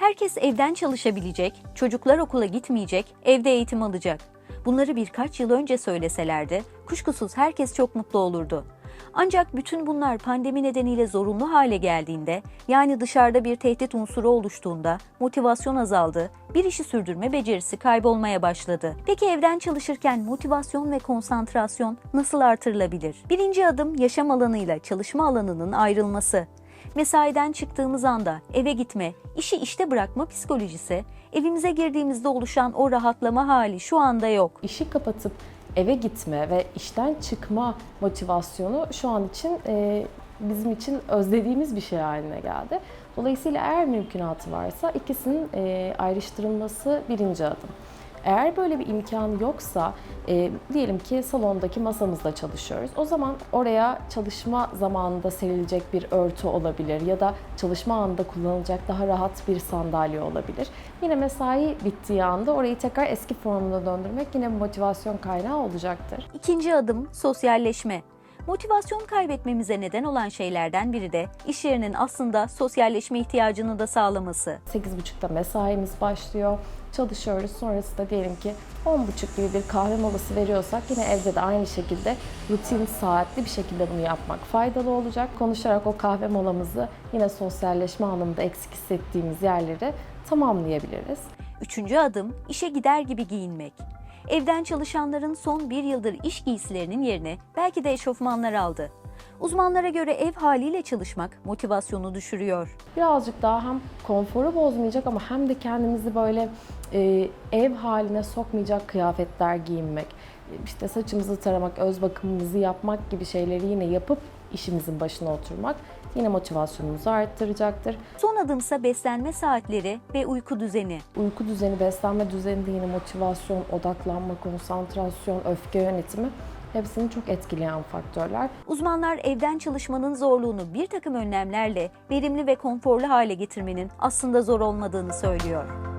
Herkes evden çalışabilecek, çocuklar okula gitmeyecek, evde eğitim alacak. Bunları birkaç yıl önce söyleselerdi, kuşkusuz herkes çok mutlu olurdu. Ancak bütün bunlar pandemi nedeniyle zorunlu hale geldiğinde, yani dışarıda bir tehdit unsuru oluştuğunda motivasyon azaldı, bir işi sürdürme becerisi kaybolmaya başladı. Peki evden çalışırken motivasyon ve konsantrasyon nasıl artırılabilir? Birinci adım yaşam alanıyla çalışma alanının ayrılması. Mesaiden çıktığımız anda eve gitme, işi işte bırakma psikolojisi, evimize girdiğimizde oluşan o rahatlama hali şu anda yok. İşi kapatıp eve gitme ve işten çıkma motivasyonu şu an için e, bizim için özlediğimiz bir şey haline geldi. Dolayısıyla eğer mümkünatı varsa ikisinin e, ayrıştırılması birinci adım. Eğer böyle bir imkan yoksa, e, diyelim ki salondaki masamızda çalışıyoruz. O zaman oraya çalışma zamanında serilecek bir örtü olabilir ya da çalışma anında kullanılacak daha rahat bir sandalye olabilir. Yine mesai bittiği anda orayı tekrar eski formuna döndürmek yine motivasyon kaynağı olacaktır. İkinci adım sosyalleşme. Motivasyon kaybetmemize neden olan şeylerden biri de iş yerinin aslında sosyalleşme ihtiyacını da sağlaması. 8.30'da mesaimiz başlıyor. Çalışıyoruz. Sonrasında diyelim ki 10.30 gibi bir kahve molası veriyorsak yine evde de aynı şekilde rutin saatli bir şekilde bunu yapmak faydalı olacak. Konuşarak o kahve molamızı yine sosyalleşme anlamında eksik hissettiğimiz yerleri tamamlayabiliriz. Üçüncü adım işe gider gibi giyinmek. Evden çalışanların son bir yıldır iş giysilerinin yerine belki de eşofmanlar aldı. Uzmanlara göre ev haliyle çalışmak motivasyonu düşürüyor. Birazcık daha hem konforu bozmayacak ama hem de kendimizi böyle e, ev haline sokmayacak kıyafetler giyinmek, işte saçımızı taramak, öz bakımımızı yapmak gibi şeyleri yine yapıp işimizin başına oturmak yine motivasyonumuzu arttıracaktır. Son adımsa beslenme saatleri ve uyku düzeni. Uyku düzeni, beslenme düzeni de yine motivasyon, odaklanma, konsantrasyon, öfke yönetimi hepsini çok etkileyen faktörler. Uzmanlar evden çalışmanın zorluğunu bir takım önlemlerle verimli ve konforlu hale getirmenin aslında zor olmadığını söylüyor.